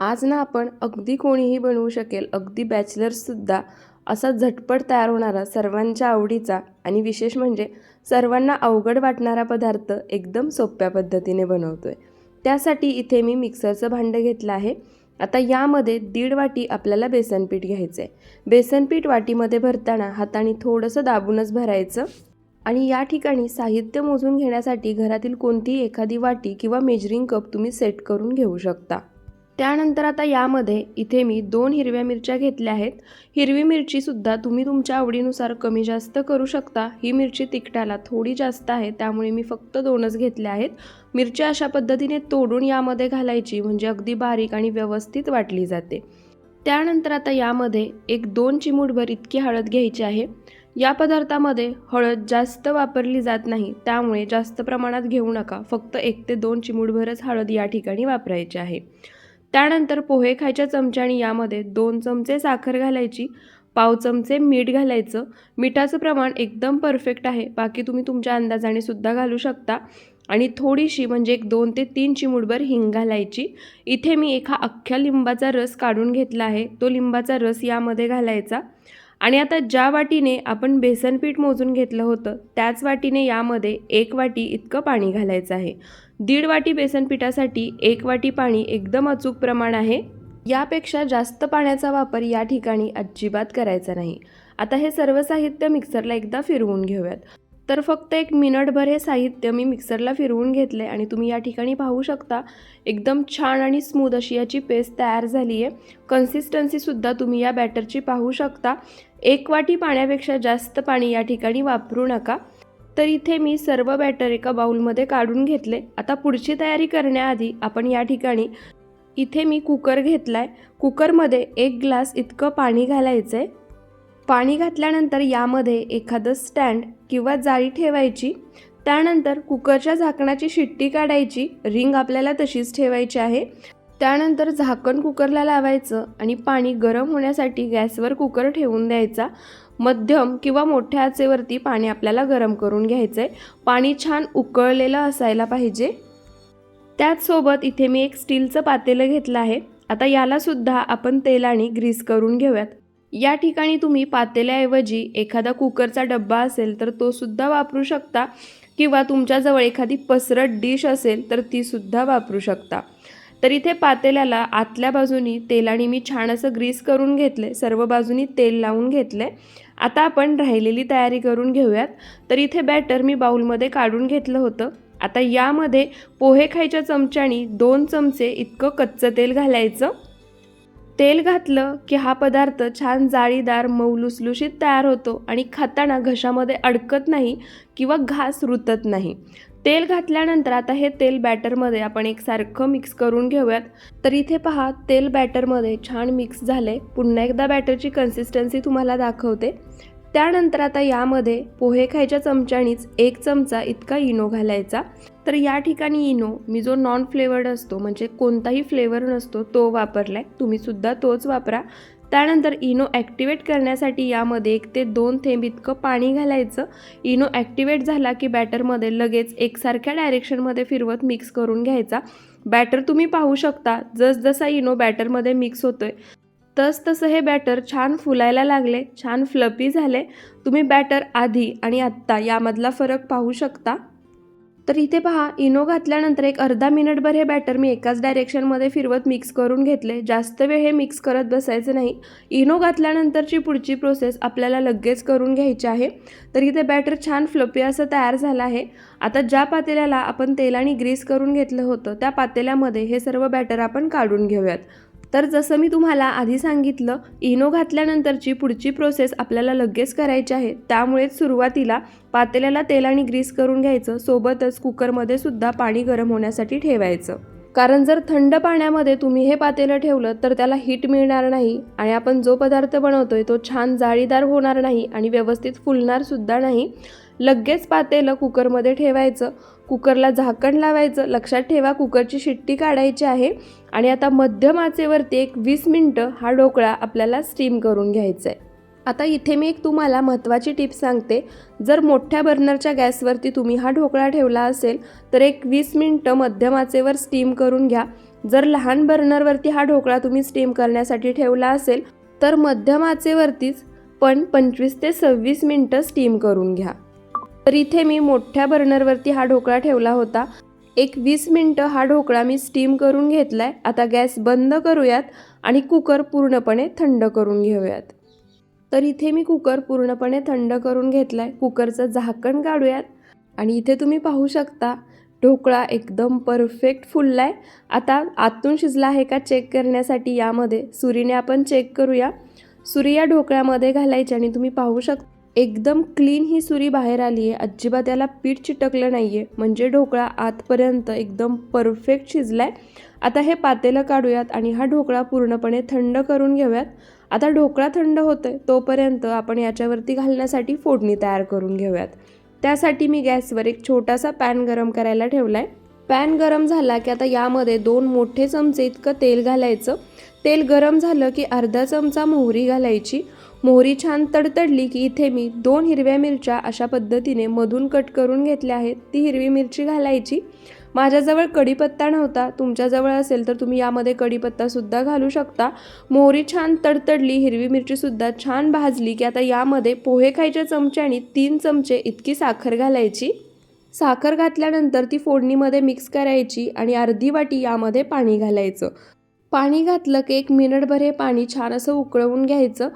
आज ना आपण अगदी कोणीही बनवू शकेल अगदी बॅचलर्ससुद्धा असा झटपट तयार होणारा सर्वांच्या आवडीचा आणि विशेष म्हणजे सर्वांना अवघड वाटणारा पदार्थ एकदम सोप्या पद्धतीने बनवतो आहे त्यासाठी इथे मी मिक्सरचं भांडं घेतलं आहे. आता यामध्ये दीड वाटी आपल्याला बेसनपीठ घ्यायचं आहे बेसनपीठ वाटीमध्ये भरताना हाताने थोडंसं दाबूनच भरायचं आणि या ठिकाणी साहित्य मोजून घेण्यासाठी घरातील कोणतीही एखादी वाटी किंवा मेजरिंग कप तुम्ही सेट करून घेऊ शकता. त्यानंतर आता यामध्ये इथे मी दोन हिरव्या मिरच्या घेतल्या आहेत. हिरवी मिरचीसुद्धा तुम्ही तुमच्या आवडीनुसार कमी जास्त करू शकता. ही मिरची तिखटाला थोडी जास्त आहे त्यामुळे मी फक्त दोनच घेतल्या आहेत. मिरच्या अशा पद्धतीने तोडून यामध्ये घालायची म्हणजे अगदी बारीक आणि व्यवस्थित वाटली जाते. त्यानंतर आता यामध्ये एक दोन चिमूटभर इतकी हळद घ्यायची आहे. या पदार्थामध्ये हळद जास्त वापरली जात नाही त्यामुळे जास्त प्रमाणात घेऊ नका. फक्त एक ते दोन चिमूटभरच हळद या ठिकाणी वापरायची आहे. त्यानंतर पोहे खायच्या चमच्याने यामध्ये दोन चमचे साखर घालायची पाव चमचे मीठ घालायचं. मिठाचं प्रमाण एकदम परफेक्ट आहे. बाकी तुम्ही तुमच्या अंदाजाने सुद्धा घालू शकता. आणि थोडीशी म्हणजे एक दोन ते तीन चिमूटभर हिंग घालायची. इथे मी एका अख्ख्या लिंबाचा रस काढून घेतला आहे. तो लिंबाचा रस यामध्ये घालायचा. आणि आता ज्या वाटीने आपण बेसनपीठ मोजून घेतलं होतं त्याच वाटीने यामध्ये एक वाटी इतकं पाणी घालायचं आहे. दीड वाटी बेसनपीठासाठी एक वाटी पाणी एकदम अचूक प्रमाण आहे. यापेक्षा जास्त पाण्याचा वापर या ठिकाणी अजिबात करायचा नाही. आता हे सर्व साहित्य मिक्सरला एकदा फिरवून घेऊयात. तर फक्त एक मिनटभर हे साहित्य मी मिक्सरला फिरवून घेतले आणि तुम्ही या ठिकाणी पाहू शकता एकदम छान आणि स्मूद अशी याची पेस्ट तयार झाली आहे कन्सिस्टन्सीसुद्धा तुम्ही या बॅटरची पाहू शकता. एक वाटी पाण्यापेक्षा जास्त पाणी या ठिकाणी वापरू नका. तर इथे मी सर्व बॅटर एका बाउलमध्ये काढून घेतले. आता पुढची तयारी करण्याआधी आपण या ठिकाणी इथे मी कुकर घेतला आहे कुकरमध्ये एक ग्लास इतकं पाणी घालायचं आहे पाणी घातल्यानंतर यामध्ये एखादं स्टँड किंवा जाळी ठेवायची त्यानंतर कुकरच्या झाकणाची शिट्टी काढायची रिंग आपल्याला तशीच ठेवायची आहे. त्यानंतर झाकण कुकरला लावायचं आणि पाणी गरम होण्यासाठी गॅसवर कुकर ठेवून द्यायचा. मध्यम किंवा मोठ्या आचेवरती पाणी आपल्याला गरम करून घ्यायचं आहे पाणी छान उकळलेलं असायला पाहिजे. त्याचसोबत इथे मी एक स्टीलचं पातेलं घेतलं आहे. आता यालासुद्धा आपण तेलाने ग्रीस करून घेऊयात. या ठिकाणी तुम्ही पातेल्याऐवजी एखादा कुकरचा डब्बा असेल तर तो सुद्धा वापरू शकता. किंवा तुमच्याजवळ एखादी पसरट डिश असेल तर तीसुद्धा वापरू शकता. तर इथे पातेल्याला आतल्या बाजूनी तेलाने मी छान असं ग्रीस करून घेतले. सर्व बाजूनी तेल लावून घेतले. आता आपण राहिलेली तयारी करून घेऊयात. तर इथे बॅटर मी बाऊलमध्ये काढून घेतलं होतं. आता यामध्ये पोहे खायच्या चमच्यानी दोन चमचे इतकं कच्चं तेल घालायचं. तेल घातलं की हा पदार्थ छान जाळीदार मऊ लुसलुशीत तयार होतो आणि खाताना घशामध्ये अडकत नाही किंवा घास रुतत नाही. तेल घातल्यानंतर आता हे तेल बॅटरमध्ये आपण एकसारखं मिक्स करून घेऊयात. तर इथे पहा तेल बॅटरमध्ये छान मिक्स झाले पुन्हा एकदा बॅटरची कन्सिस्टन्सी तुम्हाला दाखवते. त्यानंतर आता यामध्ये पोहे खायच्या चमच्यानीच एक चमचा इतका इनो घालायचा. तर या ठिकाणी इनो मी जो नॉन फ्लेवर्ड असतो म्हणजे कोणताही फ्लेवर नसतो तो वापरला आहे तुम्हीसुद्धा तोच वापरा. त्यानंतर इनो ॲक्टिवेट करण्यासाठी यामध्ये एक ते दोन थेंब इतकं पाणी घालायचं. इनो ॲक्टिवेट झाला की बॅटरमध्ये लगेच एकसारख्या डायरेक्शनमध्ये फिरवत मिक्स करून घ्यायचा. बॅटर तुम्ही पाहू शकता जसजसा इनो बॅटरमध्ये मिक्स होतोय तस तसं हे बॅटर छान फुलायला लागले छान फ्लपी झाले. तुम्ही बॅटर आधी आणि आत्ता यामधला फरक पाहू शकता. तर इथे पहा इनो घातल्यानंतर एक अर्धा मिनिटभर हे बॅटर मी एकाच डायरेक्शनमध्ये फिरवत मिक्स करून घेतले. जास्त वेळ हे मिक्स करत बसायचं नाही. इनो घातल्यानंतरची पुढची प्रोसेस आपल्याला लगेच करून घ्यायची आहे. तर इथे बॅटर छान फ्लपी असं तयार झालं आहे. आता ज्या पातेल्याला आपण तेलाने ग्रीस करून घेतलं होतं त्या पातेल्यामध्ये हे सर्व बॅटर आपण काढून घेऊयात. तर जसं मी तुम्हाला आधी सांगितलं इनो घातल्यानंतरची पुढची प्रोसेस आपल्याला लगेच करायची आहे. त्यामुळेच सुरुवातीला पातेल्याला तेल आणि ग्रीस करून घ्यायचं. सोबतच कुकरमध्ये सुद्धा पाणी गरम होण्यासाठी ठेवायचं. कारण जर थंड पाण्यामध्ये तुम्ही हे पातेलं ठेवलं तर त्याला हीट मिळणार नाही आणि आपण जो पदार्थ बनवतोय तो छान जाळीदार होणार नाही आणि व्यवस्थित फुलणार सुद्धा नाही. लगेच पातेलं कुकरमध्ये ठेवायचं. कुकरला झाकण लावायचं लक्षात ठेवा कुकरची शिट्टी काढायची आहे आणि आता मध्यम आचेवरती एक वीस मिनटं हा ढोकळा आपल्याला स्टीम करून घ्यायचा आहे आता इथे मी एक तुम्हाला महत्त्वाची टिप सांगते. जर मोठ्या बर्नरच्या गॅसवरती तुम्ही हा ढोकळा ठेवला असेल तर एक वीस मिनटं मध्यम आचेवर स्टीम करून घ्या. जर लहान बर्नरवरती हा ढोकळा तुम्ही स्टीम करण्यासाठी ठेवला असेल तर मध्यम आचेवरतीच पण पंचवीस ते सव्वीस मिनटं स्टीम करून घ्या. तर इथे मी मोठ्या बर्नरवरती हा ढोकळा ठेवला होता. एक वीस मिनटं हा ढोकळा मी स्टीम करून घेतला आहे आता गॅस बंद करूयात आणि कुकर पूर्णपणे थंड करून घेऊयात. तर इथे मी कुकर पूर्णपणे थंड करून घेतला आहे कुकरचं झाकण काढूयात. आणि इथे तुम्ही पाहू शकता ढोकळा एकदम परफेक्ट फुललाय. आता आतून शिजला आहे का चेक करण्यासाठी यामध्ये सुरीने आपण चेक करूया. सुरी या ढोकळ्यामध्ये घालायची आणि तुम्ही पाहू शकता. एकदम क्लीन ही सुरी बाहेर आली आहे. अजिबात याला पीठ चिटकलं नाही आहे म्हणजे ढोकळा आतपर्यंत एकदम परफेक्ट शिजलाय. आता हे पातेलं काढूयात आणि हा ढोकळा पूर्णपणे थंड करून घेऊयात. आता ढोकळा थंड होतोय तोपर्यंत आपण याच्यावरती घालण्यासाठी फोडणी तयार करून घेऊयात. त्यासाठी मी गॅसवर एक छोटासा पॅन गरम करायला ठेवला आहे पॅन गरम झाला की आता यामध्ये दोन मोठे चमचे इतकं तेल घालायचं. तेल गरम झालं की अर्धा चमचा मोहरी घालायची. मोहरी छान तडतडली की इथे मी दोन हिरव्या मिरच्या अशा पद्धतीने मधून कट करून घेतल्या आहेत. ती हिरवी मिरची घालायची. माझ्याजवळ कढीपत्ता नव्हता. तुमच्याजवळ असेल तर तुम्ही यामध्ये कढीपत्तासुद्धा घालू शकता. मोहरी छान तडतडली हिरवी मिरचीसुद्धा छान भाजली की आता यामध्ये पोहे खायच्या चमच्याने तीन चमचे इतकी साखर घालायची. साखर घातल्यानंतर ती फोडणीमध्ये मिक्स करायची आणि अर्धी वाटी यामध्ये पाणी घालायचं. पाणी घातलं की एक मिनिटभर हे पाणी छान असं उकळवून घ्यायचं.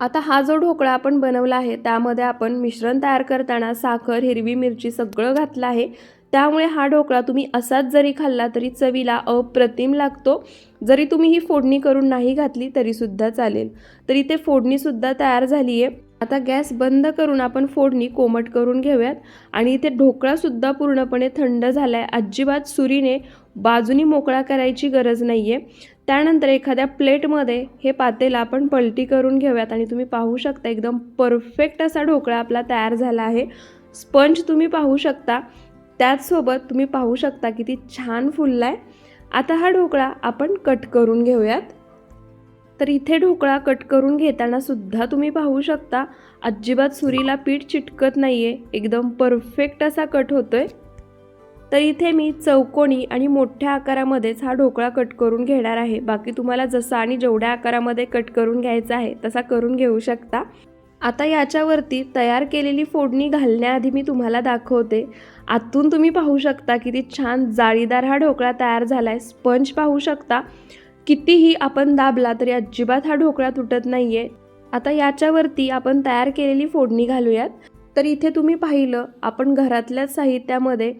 आता हा जो ढोकळा आपण बनवला आहे त्यामध्ये आपण मिश्रण तयार करताना साखर हिरवी मिरची सगळं घातलं आहे. त्यामुळे हा ढोकळा तुम्ही असाच जरी खाल्ला तरी चवीला अप्रतिम लागतो. जरी तुम्ही ही फोडणी करून नाही घातली तरीसुद्धा चालेल. तरी ते फोडणीसुद्धा तयार झाली आहे आता गॅस बंद करून आपण फोडणी कोमट करून घेऊयात. आणि इथे ढोकळासुद्धा पूर्णपणे थंड झाला आहे अजिबात सुरीने बाजूनी मोकळा करायची गरज नाही आहे त्यानंतर एखाद्या प्लेटमध्ये हे पातेला आपण पलटी करून घेऊयात आणि तुम्ही पाहू शकता एकदम परफेक्ट असा ढोकळा आपला तयार झाला आहे. स्पंज तुम्ही पाहू शकता. त्याचसोबत तुम्ही पाहू शकता किती छान फुलला आहे आता हा ढोकळा आपण कट करून घेऊयात. तर इथे ढोकळा कट करून घेताना सुद्धा तुम्ही पाहू शकता. अजिबात सुरीला पीठ चिटकत नाही आहे एकदम परफेक्ट असा कट होतो आहे तर इथे मी चौकोनी आणि मोठ्या आकारामध्येच हा ढोकळा कट करून घेणार आहे. बाकी तुम्हाला जसा आणि जेवढ्या आकारामध्ये कट करून घ्यायचा आहे तसा करून घेऊ शकता. आता याच्यावरती तयार केलेली फोडणी घालण्याआधी मी तुम्हाला दाखवते. आतून तुम्ही पाहू शकता किती छान जाळीदार हा ढोकळा तयार झाला आहे स्पंज पाहू शकता. कितीही आपण दाबला तरी अजिबात हा ढोकळा तुटत नाही आहे आता याच्यावरती आपण तयार केलेली फोडणी घालूयात. तर इथे तुम्ही पाहिलं आपण घरातल्याच साहित्यामध्ये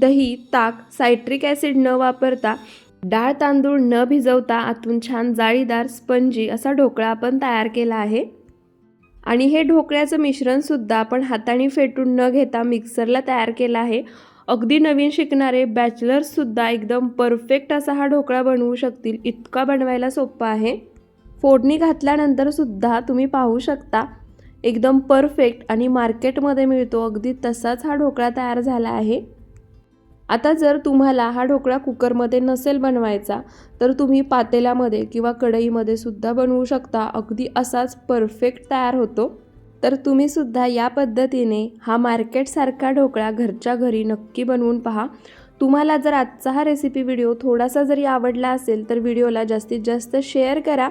दही ताक सायट्रिक ॲसिड न वापरता डाळ तांदूळ न भिजवता आतून छान जाळीदार स्पंजी असा ढोकळा आपण तयार केला आहे. आणि हे ढोकळ्याचं मिश्रणसुद्धा आपण हाताने फेटून न घेता मिक्सरला तयार केलं आहे. अगदी नवीन शिकणारे बॅचलर्ससुद्धा एकदम परफेक्ट असा हा ढोकळा बनवू शकतील इतका बनवायला सोपा आहे. फोडणी घातल्यानंतरसुद्धा तुम्ही पाहू शकता एकदम परफेक्ट आणि मार्केटमध्ये मिळतो अगदी तसाच हा ढोकळा तयार झाला आहे. आता जर तुम्हाला हा ढोकळा कुकरमध्ये नसेल बनवायचा तर तुम्ही पातेल्यामध्ये किंवा कढईमध्ये सुद्धा बनवू शकता. अगदी असाच परफेक्ट तयार होतो. तर तुम्ही सुद्धा या पद्धतीने हा मार्केटसारखा ढोकळा घरच्या घरी नक्की बनवून पहा. तुम्हाला जर आजचा हा रेसिपी व्हिडिओ थोडासा जरी आवडला असेल तर व्हिडिओला जास्तीत जास्त शेअर करा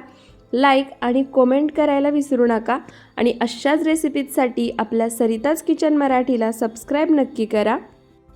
लाईक आणि कॉमेंट करायला विसरू नका. आणि अशाच रेसिपीजसाठी आपल्या सरिताज किचन मराठीला सबस्क्राईब नक्की करा.